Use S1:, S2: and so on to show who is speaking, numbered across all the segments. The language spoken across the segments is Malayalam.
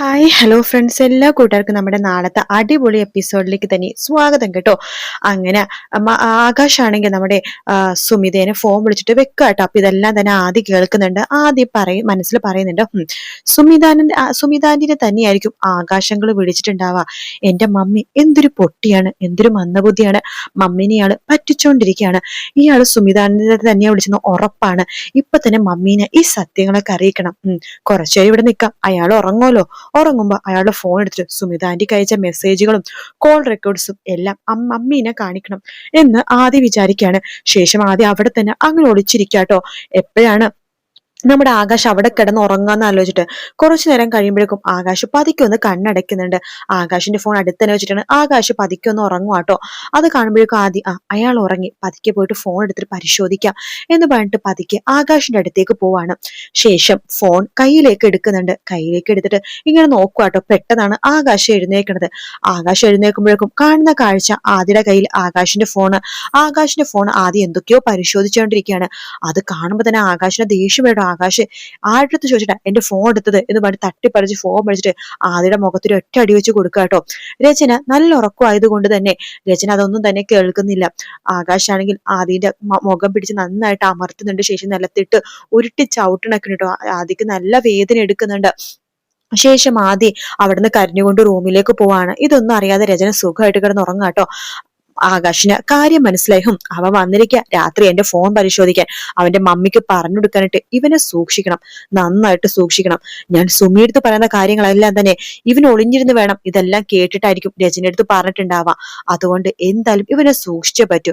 S1: ഹായ് ഹലോ ഫ്രണ്ട്സ് എല്ലാ കൂട്ടുകാർക്കും നമ്മുടെ നാളത്തെ അടിപൊളി എപ്പിസോഡിലേക്ക് തന്നെ സ്വാഗതം കേട്ടോ. അങ്ങനെ ആകാശാണെങ്കിൽ നമ്മുടെ സുമിതേനെ ഫോൺ വിളിച്ചിട്ട് വെക്കുക കേട്ടോ. അപ്പൊ ഇതെല്ലാം തന്നെ ആദ്യം കേൾക്കുന്നുണ്ട്. ആദ്യം പറയും മനസ്സിൽ പറയുന്നുണ്ട്. സുമിതാനന്റെ സുമിതാന്റിനെ തന്നെയായിരിക്കും ആകാശങ്ങൾ വിളിച്ചിട്ടുണ്ടാവുക. എന്റെ മമ്മി എന്തൊരു പൊട്ടിയാണ് എന്തൊരു മന്ദബുദ്ധിയാണ്. മമ്മീനെ പറ്റിച്ചുകൊണ്ടിരിക്കുകയാണ് ഇയാൾ സുമിതാനന്ദ തന്നെയാ വിളിച്ചെന്ന് ഉറപ്പാണ്. ഇപ്പൊ തന്നെ മമ്മീനെ ഈ സത്യങ്ങളൊക്കെ അറിയിക്കണം. കുറച്ചേരം ഇവിടെ നിൽക്കാം. അയാൾ ഉറങ്ങുമല്ലോ. ഉറങ്ങുമ്പോൾ അയാളുടെ ഫോൺ എടുത്തിട്ട് സുമിത ആന്റിക്ക് അയച്ച മെസ്സേജുകളും കോൾ റെക്കോർഡ്സും എല്ലാം അമ്മീനെ കാണിക്കണം എന്ന് ആദ്യം വിചാരിക്കുകയാണ് ശേഷം ആദ്യം അവിടെ തന്നെ അങ്ങനെ ഒളിച്ചിരിക്കാട്ടോ. എപ്പോഴാണ് നമ്മുടെ ആകാശ് അവിടെ കിടന്ന് ഉറങ്ങാന്ന് ആലോചിച്ചിട്ട് കുറച്ചു നേരം കഴിയുമ്പോഴേക്കും ആകാശ് പതിക്കൊന്ന് കണ്ണടയ്ക്കുന്നുണ്ട്. ആകാശിന്റെ ഫോൺ അടുത്ത് തന്നെ വെച്ചിട്ടാണ്. ആകാശ് പതിക്കൊന്ന് ഉറങ്ങും കേട്ടോ അത് കാണുമ്പോഴേക്കും ആദ്യം ആ അയാൾ ഉറങ്ങി. പതിക്കെ പോയിട്ട് ഫോൺ എടുത്തിട്ട് പരിശോധിക്കാം എന്ന് പറഞ്ഞിട്ട് പതിക്കെ ആകാശിന്റെ അടുത്തേക്ക് പോവാണ്. ശേഷം ഫോൺ കയ്യിലേക്ക് എടുക്കുന്നുണ്ട്. കയ്യിലേക്ക് എടുത്തിട്ട് ഇങ്ങനെ നോക്കുക കേട്ടോ പെട്ടെന്നാണ് ആകാശം എഴുന്നേക്കുന്നത് ആകാശം എഴുന്നേക്കുമ്പോഴേക്കും കാണുന്ന കാഴ്ച ആദ്യയുടെ കയ്യിൽ ആകാശിന്റെ ഫോൺ ആകാശിന്റെ ഫോൺ ആദ്യം എന്തൊക്കെയോ പരിശോധിച്ചുകൊണ്ടിരിക്കുകയാണ്. അത് കാണുമ്പോൾ തന്നെ ആകാശിന്റെ ദേഷ്യം ആകാശ് ആരുടെ ചോദിച്ചിട്ടാ? എന്റെ ഫോൺ എടുത്തത്. എന്ന് പറഞ്ഞ് തട്ടിപ്പറിച്ച് ഫോൺ മേടിച്ചിട്ട് ആദ്യയുടെ മുഖത്തിൽ ഒറ്റ അടി വെച്ച് കൊടുക്കുക കേട്ടോ രചന നല്ല ഉറക്കമായതുകൊണ്ട് തന്നെ രചന അതൊന്നും തന്നെ കേൾക്കുന്നില്ല. ആകാശാണെങ്കിൽ ആദ്യന്റെ മുഖം പിടിച്ച് നന്നായിട്ട് അമർത്തുന്നുണ്ട്. ശേഷം നിലത്തിട്ട് ഉരുട്ടി ചവിട്ടണൊക്കെ കേട്ടോ ആദ്യക്ക് നല്ല വേദന എടുക്കുന്നുണ്ട്. ശേഷം ആദ്യം അവിടുന്ന് കരഞ്ഞുകൊണ്ട് റൂമിലേക്ക് പോവാണ്. ഇതൊന്നും അറിയാതെ രചന സുഖമായിട്ട് കിടന്ന് ഉറങ്ങാട്ടോ ആകാശിന് കാര്യം മനസ്സിലായും അവൻ വന്നിരിക്ക രാത്രി എന്റെ ഫോൺ പരിശോധിക്കാൻ. അവന്റെ മമ്മിക്ക് പറഞ്ഞു കൊടുക്കാനായിട്ട് ഇവനെ സൂക്ഷിക്കണം. നന്നായിട്ട് സൂക്ഷിക്കണം. ഞാൻ സുമിയെടുത്ത് പറയുന്ന കാര്യങ്ങളെല്ലാം തന്നെ ഇവൻ ഒളിഞ്ഞിരുന്ന് വേണം. ഇതെല്ലാം കേട്ടിട്ടായിരിക്കും രചനയെടുത്ത് പറഞ്ഞിട്ടുണ്ടാവാം അതുകൊണ്ട് എന്തായാലും ഇവനെ സൂക്ഷിച്ചേ പറ്റൂ.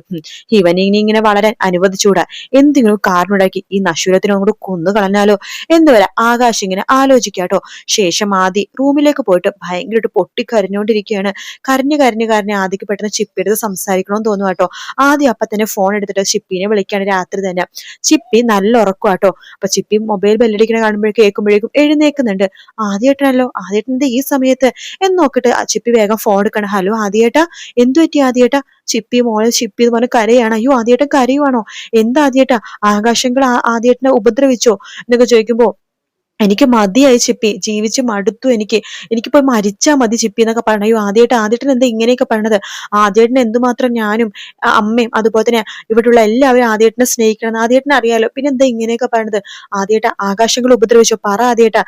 S1: ഇവനെ ഇനി ഇങ്ങനെ വളരാൻ അനുവദിച്ചുകൂടാ. എന്തെങ്കിലും കാരണമുണ്ടാക്കി ഈ നശൂരത്തിനെ കൂടെ കൊന്നു കളഞ്ഞാലോ? എന്തുവരെ ആകാശം ഇങ്ങനെ ആലോചിക്കാട്ടോ. ശേഷം ആദി റൂമിലേക്ക് പോയിട്ട് ഭയങ്കരമായിട്ട് പൊട്ടിക്കരഞ്ഞുകൊണ്ടിരിക്കുകയാണ് കരഞ്ഞു കരഞ്ഞു കരഞ്ഞ് ആദിക്ക് പെട്ടെന്ന് ചിപ്പെടുത്ത് സംസാരിക്കണമെന്ന് തോന്നുക കേട്ടോ ആദ്യം അപ്പൊ തന്നെ ഫോൺ എടുത്തിട്ട് ചിപ്പിനെ വിളിക്കാണ് രാത്രി തന്നെ. ചിപ്പി നല്ല ഉറക്കും കേട്ടോ അപ്പൊ ചിപ്പി മൊബൈൽ ബെല്ലടിക്കണ കാണുമ്പോഴേക്കും കേൾക്കുമ്പോഴേക്കും എഴുന്നേക്കുന്നുണ്ട്. ആദ്യമായിട്ടാണല്ലോ ആദ്യമായിട്ട് ഈ സമയത്ത്? എന്ന് നോക്കിട്ട് ചിപ്പി വേഗം ഫോൺ എടുക്കണം. ഹലോ ആദ്യമായിട്ടാ എന്തു പറ്റി ചിപ്പി മോളെ ചിപ്പി എന്ന് പറഞ്ഞ കരയാണ്. അയ്യോ ആദ്യമായിട്ടും കരയുവാണോ? എന്താ ആദ്യമായിട്ടാ ആകാശങ്ങൾ ആദ്യേട്ടനെ ഉപദ്രവിച്ചോ? എന്നൊക്കെ ചോദിക്കുമ്പോ എനിക്ക് മതിയായി ചിപ്പി. ജീവിച്ച് മടുത്തു എനിക്ക്. എനിക്കിപ്പോ മരിച്ചാ മതി ചിപ്പി എന്നൊക്കെ പറഞ്ഞു അയ്യോ ആദ്യമായിട്ട് ആദ്യട്ടൻ എന്താ ഇങ്ങനെയൊക്കെ പറയണത്? ആദ്യമായിട്ടിന് എന്തുമാത്രം ഞാനും അമ്മയും അതുപോലെ തന്നെ ഇവിടെയുള്ള എല്ലാവരും ആദ്യമായിട്ടിനെ സ്നേഹിക്കണം ആദ്യമായിട്ടിനെ അറിയാലോ. പിന്നെ എന്താ ഇങ്ങനെയൊക്കെ പറയണത്? ആദ്യമായിട്ട് ആകാശങ്ങൾ ഉപദ്രവിച്ചോ? പറ ആദ്യമായിട്ടാ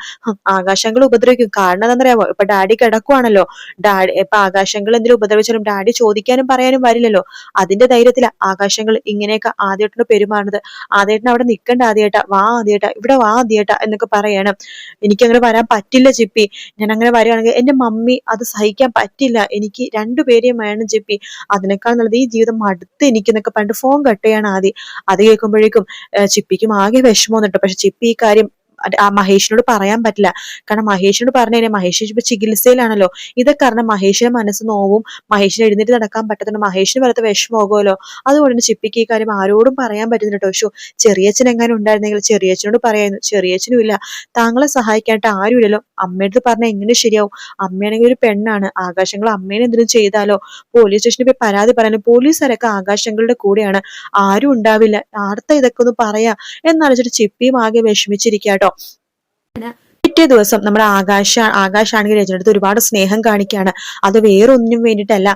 S1: ആകാശങ്ങൾ ഉപദ്രവിക്കും. കാരണം എന്താണെന്നറിയാമോ ഇപ്പൊ ഡാഡി കിടക്കുവാണല്ലോ. ഡാഡി ഇപ്പൊ ആകാശങ്ങൾ എന്തെങ്കിലും ഉപദ്രവിച്ചാലും ഡാഡി ചോദിക്കാനും പറയാനും വരില്ലല്ലോ. അതിന്റെ ധൈര്യത്തിലാ ആകാശങ്ങൾ ഇങ്ങനെയൊക്കെ ആദ്യമായിട്ടിന് പെരുമാറുന്നത്. ആദ്യമായിട്ടിന് അവിടെ നിൽക്കണ്ട ആദ്യമായിട്ടാ വാ ആദ്യമായിട്ടാ ഇവിടെ വാ ആദ്യമായിട്ടാ എന്നൊക്കെ പറയാം. പറയണം എനിക്കങ്ങനെ വരാൻ പറ്റില്ല ചിപ്പി ഞാൻ അങ്ങനെ വരികയാണെങ്കിൽ എന്റെ മമ്മി അത് സഹിക്കാൻ പറ്റില്ല. എനിക്ക് രണ്ടുപേരെയും വേണം ചിപ്പി അതിനേക്കാൾ നല്ലത് ഈ ജീവിതം മടുത്ത് എനിക്കെന്നൊക്കെ പറഞ്ഞിട്ട് ഫോൺ കട്ട് ചെയ്യാണ് ആദ്യം അത് കേൾക്കുമ്പോഴേക്കും ചിപ്പിക്കും ആകെ വിഷമം എന്നിട്ട് പക്ഷെ ചിപ്പി ഈ കാര്യം ആ മഹേഷിനോട് പറയാൻ പറ്റില്ല. കാരണം മഹേഷിനോട് പറഞ്ഞു കഴിഞ്ഞാൽ മഹേഷ് ഇപ്പൊ ചികിത്സയിലാണല്ലോ. ഇതൊക്കെ കാരണം മഹേഷിന്റെ മനസ്സ് നോവും മഹേഷിന് എഴുന്നേറ്റ് നടക്കാൻ പറ്റത്തില്ല മഹേഷിന് വലത്തെ വിഷമമാകുമല്ലോ. അതുകൊണ്ട് ചിപ്പിക്ക് ഈ കാര്യം ആരോടും പറയാൻ പറ്റുന്നില്ല കേട്ടോ. ഷോ ചെറിയച്ഛൻ എങ്ങനെ ഉണ്ടായിരുന്നെങ്കിൽ ചെറിയച്ഛനോട് പറയായിരുന്നു. ചെറിയച്ഛനും ഇല്ല താങ്കളെ സഹായിക്കാനായിട്ട് ആരുമില്ലല്ലോ. അമ്മയുടെ പറഞ്ഞാൽ എങ്ങനെ ശരിയാവും? അമ്മയാണെങ്കിൽ ഒരു പെണ്ണാണ്. ആകാശങ്ങൾ അമ്മേനെ എന്തെങ്കിലും ചെയ്താലോ? പോലീസ് സ്റ്റേഷനിൽ പോയി പരാതി പറയാനും പോലീസുകാരൊക്കെ ആകാശങ്ങളുടെ കൂടെയാണ്. ആരും ഉണ്ടാവില്ല. ആർത്ത ഇതൊക്കെ ഒന്ന് പറയാ. എന്നാലോചിച്ചിട്ട് ചിപ്പിയും ആകെ വിഷമിച്ചിരിക്കാട്ടോ കേട്ടോ പിറ്റേ ദിവസം നമ്മുടെ ആകാശ ആകാശാണെങ്കിൽ രചനയുടെ ഒരുപാട് സ്നേഹം കാണിക്കുകയാണ്. അത് വേറൊന്നിനും വേണ്ടിയിട്ടല്ല.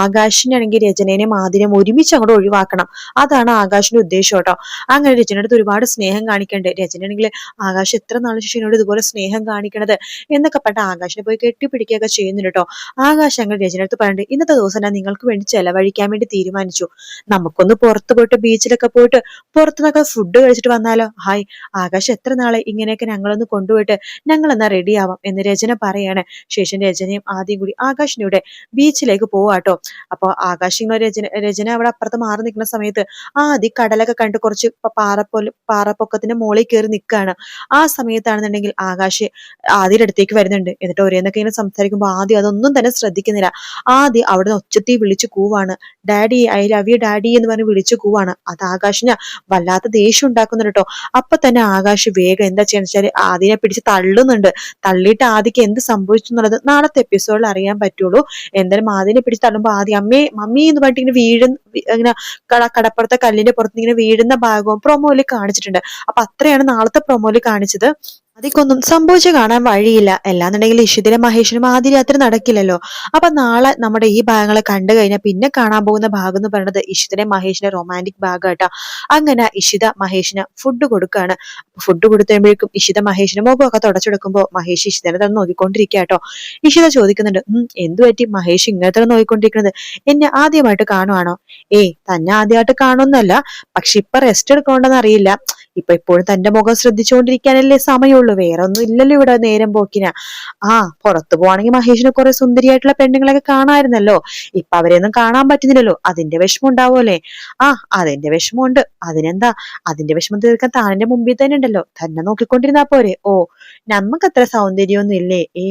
S1: ആകാശിനാണെങ്കിൽ രചനേനെ മാതിരം ഒരുമിച്ച് അങ്ങോട്ട് ഒഴിവാക്കണം. അതാണ് ആകാശിന്റെ ഉദ്ദേശം കേട്ടോ. അങ്ങനെ രചനയുടെ ഒരുപാട് സ്നേഹം കാണിക്കണ്ടേ രചനയാണെങ്കിൽ ആകാശ് എത്ര നാളെ ശേഷം ഇതുപോലെ സ്നേഹം കാണിക്കണത് എന്നൊക്കെ പറഞ്ഞ ആകാശിനെ പോയി കെട്ടിപ്പിടിക്കുകയൊക്കെ ചെയ്യുന്നുണ്ട് കേട്ടോ. ആകാശ് അങ്ങനെ രചനടുത്ത് പറഞ്ഞിട്ട് ഇന്നത്തെ ദിവസം ഞാൻ നിങ്ങൾക്ക് വേണ്ടി ചെലവഴിക്കാൻ വേണ്ടി തീരുമാനിച്ചു. നമുക്കൊന്ന് പുറത്ത് പോയിട്ട് ബീച്ചിലൊക്കെ പോയിട്ട് പുറത്തുനിന്നൊക്കെ ഫുഡ് കഴിച്ചിട്ട് വന്നാലോ? ഹായ് ആകാശ് എത്ര നാളെ ഇങ്ങനെയൊക്കെ ഞങ്ങളൊന്ന് കൊണ്ടുപോയിട്ട് ഞങ്ങൾ എന്നാ റെഡി ആവാം എന്ന് രചന പറയാണ്. ശേഷം രചനയും ആദ്യം കൂടി ആകാശിനൂടെ ബീച്ചിലേക്ക് പോവാട്ടോ. അപ്പൊ ആകാശിങ്ങനെ രചന രചന അവിടെ അപ്പുറത്ത് മാറി നിൽക്കുന്ന സമയത്ത് ആദ്യം കടലൊക്കെ കണ്ട് കുറച്ച് പാറപ്പൊൽ പാറപ്പൊക്കത്തിന്റെ മുകളിൽ കയറി നിൽക്കുകയാണ് ആ സമയത്താണെന്നുണ്ടെങ്കിൽ ആകാശ് ആദ്യയുടെ അടുത്തേക്ക് വരുന്നുണ്ട്. എന്നിട്ട് ഒരേന്നൊക്കെ ഇങ്ങനെ സംസാരിക്കുമ്പോൾ ആദ്യം അതൊന്നും തന്നെ ശ്രദ്ധിക്കുന്നില്ല. ആദ്യം അവിടെ ഒച്ചത്തി വിളിച്ചു കൂവാണ്. Daddy I love you daddy എന്ന് പറഞ്ഞ് വിളിച്ചു കൂവാണ്. അത് ആകാശിന് വല്ലാത്ത ദേഷ്യം ഉണ്ടാക്കുന്നുണ്ട് കേട്ടോ. അപ്പൊ തന്നെ ആകാശ് വേഗം എന്താ ചെയ്യാന്ന് വെച്ചാൽ ആദ്യനെ പിടിച്ച് തള്ളുന്നുണ്ട്. തള്ളിയിട്ട് ആദ്യക്ക് എന്ത് സംഭവിച്ചു എന്നുള്ളത് നാളത്തെ എപ്പിസോഡിൽ അറിയാൻ പറ്റുള്ളൂ. എന്തായാലും ആദിനെ പിടിച്ച് തള്ളുമ്പോൾ ആദ്യം അമ്മേ മമ്മി എന്ന് പറഞ്ഞിട്ട് ഇങ്ങനെ വീഴുന്ന ഇങ്ങനെ കട കടപ്പുറത്തെ കല്ലിന്റെ പുറത്ത് ഇങ്ങനെ വീഴുന്ന ഭാഗവും പ്രൊമോയിൽ കാണിച്ചിട്ടുണ്ട്. അപ്പൊ അത്രയാണ് നാളത്തെ പ്രൊമോയിൽ കാണിച്ചത്. അതിക്കൊന്നും സംഭവിച്ചു കാണാൻ വഴിയില്ല. എല്ലാന്നുണ്ടെങ്കിൽ ഇഷിതിലെ മഹേഷിനും ആദ്യ രാത്രി നടക്കില്ലല്ലോ. അപ്പൊ നാളെ നമ്മുടെ ഈ ഭാഗങ്ങളെ കണ്ടു കഴിഞ്ഞാൽ പിന്നെ കാണാൻ പോകുന്ന ഭാഗം എന്ന് പറയുന്നത് ഇഷിതിനെ മഹേഷിന്റെ റൊമാന്റിക് ഭാഗമായിട്ടാ അങ്ങനെ ഇഷിത മഹേഷിന് ഫുഡ് കൊടുക്കുകയാണ് ഫുഡ് കൊടുത്തുമ്പോഴേക്കും ഇഷിത മഹേഷിന് മുഖമൊക്കെ തുടച്ചെടുക്കുമ്പോൾ മഹേഷ് ഇഷിതനെ തന്നെ നോക്കിക്കൊണ്ടിരിക്കുക ഇഷിത ചോദിക്കുന്നുണ്ട് ഉം എന്തു പറ്റി? മഹേഷ് ഇങ്ങനത്തെ നോക്കിക്കൊണ്ടിരിക്കുന്നത് എന്നെ ആദ്യമായിട്ട് കാണുവാണോ? ഏ തന്നെ ആദ്യമായിട്ട് കാണുമെന്നല്ല പക്ഷെ ഇപ്പൊ റെസ്റ്റ് എടുക്കണമെന്ന് അറിയില്ല. ഇപ്പൊ ഇപ്പോഴും തന്റെ മുഖം ശ്രദ്ധിച്ചുകൊണ്ടിരിക്കാനല്ലേ സമയമുള്ളൂ. വേറെ ഒന്നും ഇല്ലല്ലോ ഇവിടെ നേരം പോക്കിന്. ആ പുറത്തു പോവാണെങ്കിൽ മഹേഷിനെ കുറെ സുന്ദരിയായിട്ടുള്ള പെണ്ണുങ്ങളൊക്കെ കാണാമായിരുന്നല്ലോ. ഇപ്പൊ അവരെയൊന്നും കാണാൻ പറ്റുന്നില്ലല്ലോ. അതിന്റെ വിഷമം ഉണ്ടാവുമല്ലേ ആ അതിന്റെ വിഷമമുണ്ട്. അതിനെന്താ? അതിന്റെ വിഷമം തീർക്കാൻ താനിന്റെ മുമ്പിൽ തന്നെ ഉണ്ടല്ലോ. തന്നെ നോക്കിക്കൊണ്ടിരുന്നാ പോരെ. ഓ നമുക്ക് അത്ര സൗന്ദര്യമൊന്നും ഇല്ലേ ഏ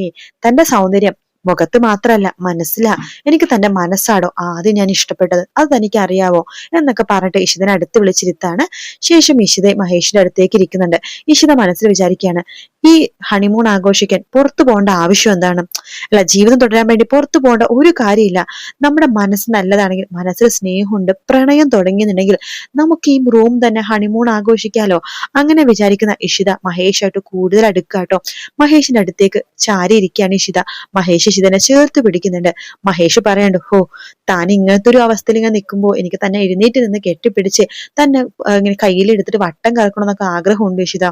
S1: തന്റെ സൗന്ദര്യം മുഖത്ത് മാത്രല്ല മനസ്സിലാ. എനിക്ക് തന്റെ മനസ്സാടോ ആദ്യം ഞാൻ ഇഷ്ടപ്പെട്ടത്? അത് തനിക്ക് അറിയാവോ എന്നൊക്കെ പറഞ്ഞിട്ട് ഇഷിതനെ അടുത്ത് വിളിച്ചിരുത്താണ്. ശേഷം ഇഷിത മഹേഷിന്റെ അടുത്തേക്ക് ഇരിക്കുന്നുണ്ട്. ഇഷിത മനസ്സിൽ വിചാരിക്കുകയാണ് ഈ ഹണിമൂൺ ആഘോഷിക്കാൻ പുറത്തു പോകേണ്ട ആവശ്യം എന്താണ്? അല്ല ജീവിതം തുടരാൻ വേണ്ടി പുറത്തു പോകേണ്ട ഒരു കാര്യമില്ല. നമ്മുടെ മനസ്സ് നല്ലതാണെങ്കിൽ മനസ്സിൽ സ്നേഹമുണ്ട് പ്രണയം തുടങ്ങിയെന്നുണ്ടെങ്കിൽ നമുക്ക് ഈ റൂം തന്നെ ഹണിമൂൺ ആഘോഷിക്കാലോ? അങ്ങനെ വിചാരിക്കുന്ന ഇഷിത മഹേഷായിട്ട് കൂടുതൽ അടുക്കാട്ടോ. മഹേഷിന്റെ അടുത്തേക്ക് ചാരി ഇരിക്കുകയാണ് ഇഷിത. മഹേഷ് ഇഷിതനെ ചേർത്ത് പിടിക്കുന്നുണ്ട്. മഹേഷ് പറയണ്ട് ഹോ താൻ ഇങ്ങനത്തെ ഒരു അവസ്ഥയിൽ ഇങ്ങനെ നിൽക്കുമ്പോൾ എനിക്ക് തന്നെ എഴുന്നേറ്റ് നിന്ന് കെട്ടിപ്പിടിച്ച് തന്നെ ഇങ്ങനെ കയ്യിലെടുത്തിട്ട് വട്ടം കറക്കണമെന്നൊക്കെ ആഗ്രഹമുണ്ട് ഇഷിത.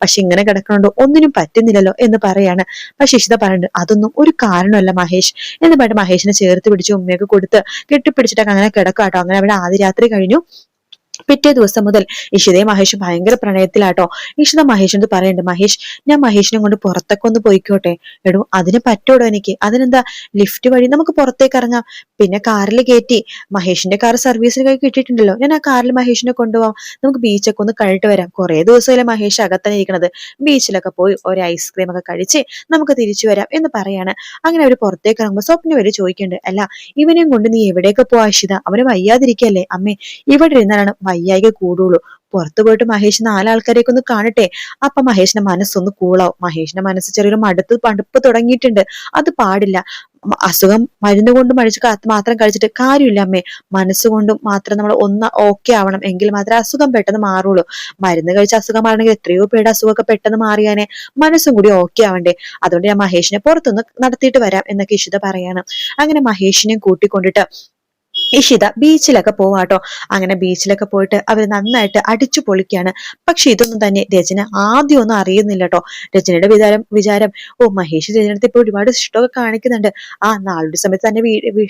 S1: പക്ഷെ ഇങ്ങനെ കിടക്കണോണ്ട്. ഒന്നിനും പറ്റുന്നില്ലല്ലോ എന്ന് പറയാണ്. പക്ഷെ ഇഷിത പറയുന്നുണ്ട് അതൊന്നും ഒരു കാരണമല്ല മഹേഷ്. എന്ന് പറഞ്ഞിട്ട് മഹേഷിനെ ചേർത്ത് പിടിച്ച് ഉമ്മയൊക്കെ കൊടുത്ത് കെട്ടിപ്പിടിച്ചിട്ടൊക്കെ അങ്ങനെ കിടക്കാട്ടോ. അങ്ങനെ അവിടെ ആദ്യ രാത്രി കഴിഞ്ഞു. പിറ്റേ ദിവസം മുതൽ ഇഷിതയും മഹേഷും ഭയങ്കര പ്രണയത്തിലാട്ടോ. ഇഷിത മഹേഷിനോട് പറയുന്നുണ്ട് മഹേഷ് ഞാൻ മഹേഷിനെ കൊണ്ട് പുറത്തൊക്കെ ഒന്ന് പോയിക്കോട്ടെ. എടോ അതിന് പറ്റൂടോ എനിക്ക്? അതിനെന്താ ലിഫ്റ്റ് വഴി നമുക്ക് പുറത്തേക്ക് ഇറങ്ങാം. പിന്നെ കാറിൽ കയറ്റി മഹേഷിന്റെ കാർ സർവീസിന് കൈ കിട്ടിയിട്ടുണ്ടല്ലോ. ഞാൻ ആ കാറിൽ മഹേഷിനെ കൊണ്ടുപോകാം നമുക്ക് ബീച്ചൊക്കെ ഒന്ന് കഴിട്ട് വരാം. കുറെ ദിവസമല്ലേ മഹേഷ് അകത്തന്നെ ഇരിക്കണത്. ബീച്ചിലൊക്കെ പോയി ഒരു ഐസ്ക്രീം ഒക്കെ കഴിച്ച് നമുക്ക് തിരിച്ചു വരാം എന്ന് പറയാണ്. അങ്ങനെ അവർ പുറത്തേക്ക് ഇറങ്ങുമ്പോൾ സ്വപ്നം വരെ ചോദിക്കുന്നുണ്ട്. അല്ല ഇവനെയും കൊണ്ട് നീ എവിടെയൊക്കെ പോവാ ഇഷിത അവന് വയ്യാതിരിക്കല്ലേ? അമ്മേ ഇവിടെ ഇരുന്നാലാണ് വയ്യായിക കൂടുള്ളൂ. പുറത്തു പോയിട്ട് മഹേഷ് നാലാൾക്കാരെയൊക്കെ ഒന്ന് കാണട്ടെ. അപ്പൊ മഹേഷിന്റെ മനസ്സൊന്ന് കൂളാവും. മഹേഷിന്റെ മനസ്സ് ചെറിയൊരു മടുത്ത് പടുപ്പ് തുടങ്ങിയിട്ടുണ്ട്. അത് പാടില്ല. അസുഖം മരുന്ന് കൊണ്ട് മഴിച്ച് മാത്രം കഴിച്ചിട്ട് കാര്യമില്ല അമ്മേ. മനസ്സുകൊണ്ടും മാത്രം നമ്മൾ ഒന്ന് ഓക്കെ ആവണം. എങ്കിൽ മാത്രമേ അസുഖം പെട്ടെന്ന് മാറുള്ളൂ. മരുന്ന് കഴിച്ച അസുഖം മാറണമെങ്കിൽ എത്രയോ പേരുടെ അസുഖമൊക്കെ പെട്ടെന്ന് മാറിയാനെ മനസ്സും കൂടി ഓക്കെ ആവണ്ടേ. അതുകൊണ്ട് ഞാൻ മഹേഷിനെ പുറത്തൊന്ന് നടത്തിയിട്ട് വരാം എന്നൊക്കെ ഇഷിത പറയാണ്. അങ്ങനെ മഹേഷിനെ കൂട്ടിക്കൊണ്ടിട്ട് ഇഷിത ബീച്ചിലൊക്കെ പോവാട്ടോ. അങ്ങനെ ബീച്ചിലൊക്കെ പോയിട്ട് അവർ നന്നായിട്ട് അടിച്ചു പൊളിക്കാണ്. പക്ഷെ ഇതൊന്നും തന്നെ രചന ആദ്യം ഒന്നും അറിയുന്നില്ല കേട്ടോ രചനയുടെ വിചാരം വിചാരം ഓ മഹേഷ് രചനത്തെ ഇപ്പോൾ ഒരുപാട് ഇഷ്ടമൊക്കെ കാണിക്കുന്നുണ്ട്. ആ നാളുടെ സമയത്ത് തന്നെ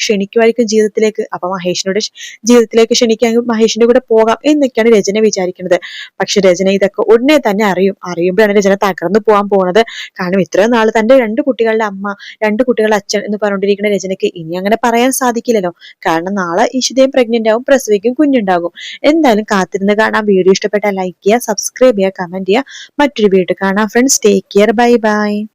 S1: ക്ഷണിക്കുമായിരിക്കും ജീവിതത്തിലേക്ക്. അപ്പൊ മഹേഷിനോട് ജീവിതത്തിലേക്ക് ക്ഷണിക്കാൻ മഹേഷിന്റെ കൂടെ പോകാം എന്നൊക്കെയാണ് രചന വിചാരിക്കുന്നത്. പക്ഷെ രചന ഇതൊക്കെ ഉടനെ തന്നെ അറിയും. അറിയുമ്പോഴാണ് രചന തകർന്നു പോകാൻ പോകുന്നത് കാരണം ഇത്രയും നാൾ തന്റെ രണ്ട് കുട്ടികളുടെ അമ്മ രണ്ട് കുട്ടികളുടെ അച്ഛൻ എന്ന് പറഞ്ഞുകൊണ്ടിരിക്കുന്ന രചനയ്ക്ക് ഇനി അങ്ങനെ പറയാൻ സാധിക്കില്ലല്ലോ. കാരണം നാളെ ഇഷിതയും പ്രഗ്നന്റ് ആവും പ്രസവിക്കും കുഞ്ഞുണ്ടാകും. എന്തായാലും കാത്തിരുന്ന് കാണാം. വീഡിയോ ഇഷ്ടപ്പെട്ടാൽ ലൈക്ക് ചെയ്യുക സബ്സ്ക്രൈബ് ചെയ്യുക കമന്റ് ചെയ്യുക. മറ്റൊരു വീഡിയോ കാണാം friends take care bye bye